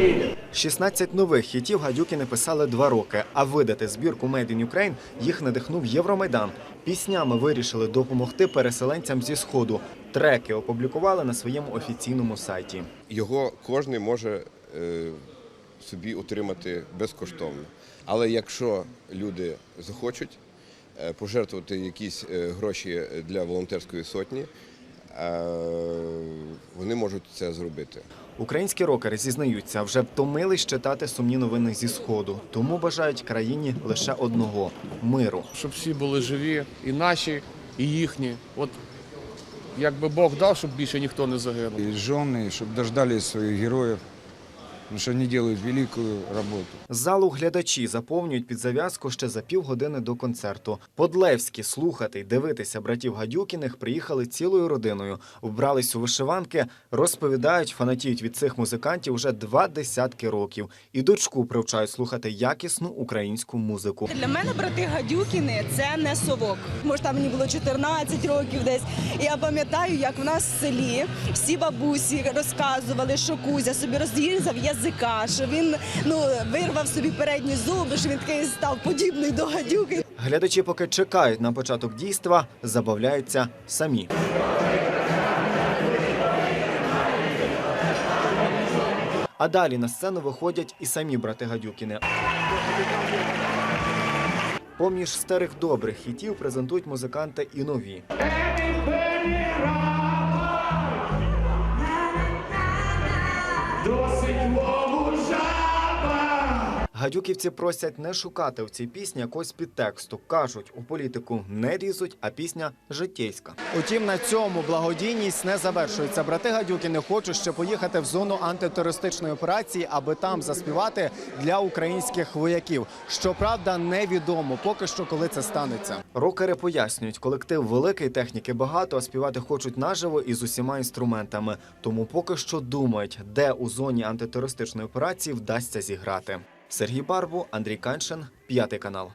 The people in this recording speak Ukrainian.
Україні! 16 нових хітів гадюкіни писали два роки, а видати збірку Made in Ukraine їх надихнув Євромайдан. Піснями вирішили допомогти переселенцям зі сходу. Треки опублікували на своєму офіційному сайті. його кожен може е, собі утримати безкоштовно. Але якщо люди захочуть е, пожертвувати якісь е, гроші для волонтерської сотні, вони можуть це зробити. Українські рокери зізнаються, вже втомились читати сумні новини зі сходу, тому бажають країні лише одного миру. щоб всі були живі, і наші, і їхні. От якби Бог дав, щоб більше ніхто не загинув. І Жони, щоб дождали своїх героев, потому что они делают великую работу. Залу глядачі заповнюють під зав'язку ще за півгодини до концерту. Подлевські слухати й дивитися братів Гадюкіних приїхали цілою родиною. Вбрались у вишиванки, розповідають, фанатіють від цих музикантів вже два десятки років. І дочку привчають слухати якісну українську музику. Для мене брати Гадюкіни це не совок. Може, там мені було 14 років десь. І я пам'ятаю, як в нас в селі всі бабусі розказували, що Кузя собі розрізав язика, що він ну вирвав собі передні зуби, що він такий став подібний до гадюки. Глядачі, поки чекають на початок дійства, забавляються самі. А далі на сцену виходять і самі брати Гадюкіни. Поміж старих добрих хітів презентують музиканти і нові. Гадюківці просять не шукати в цій пісні якогось підтексту. Кажуть, у політику не різуть, а пісня життєйська. Утім, на цьому благодійність не завершується. Брати Гадюкіни хочуть ще поїхати в зону антитерористичної операції, аби там заспівати для українських вояків. Щоправда, невідомо поки що, коли це станеться. Рокери пояснюють, колектив великий, техніки багато, а співати хочуть наживо і з усіма інструментами. Тому поки що думають, де у зоні антитерористичної операції вдасться зіграти. Сергій Барбу, Андрій Каншин, п'ятий канал.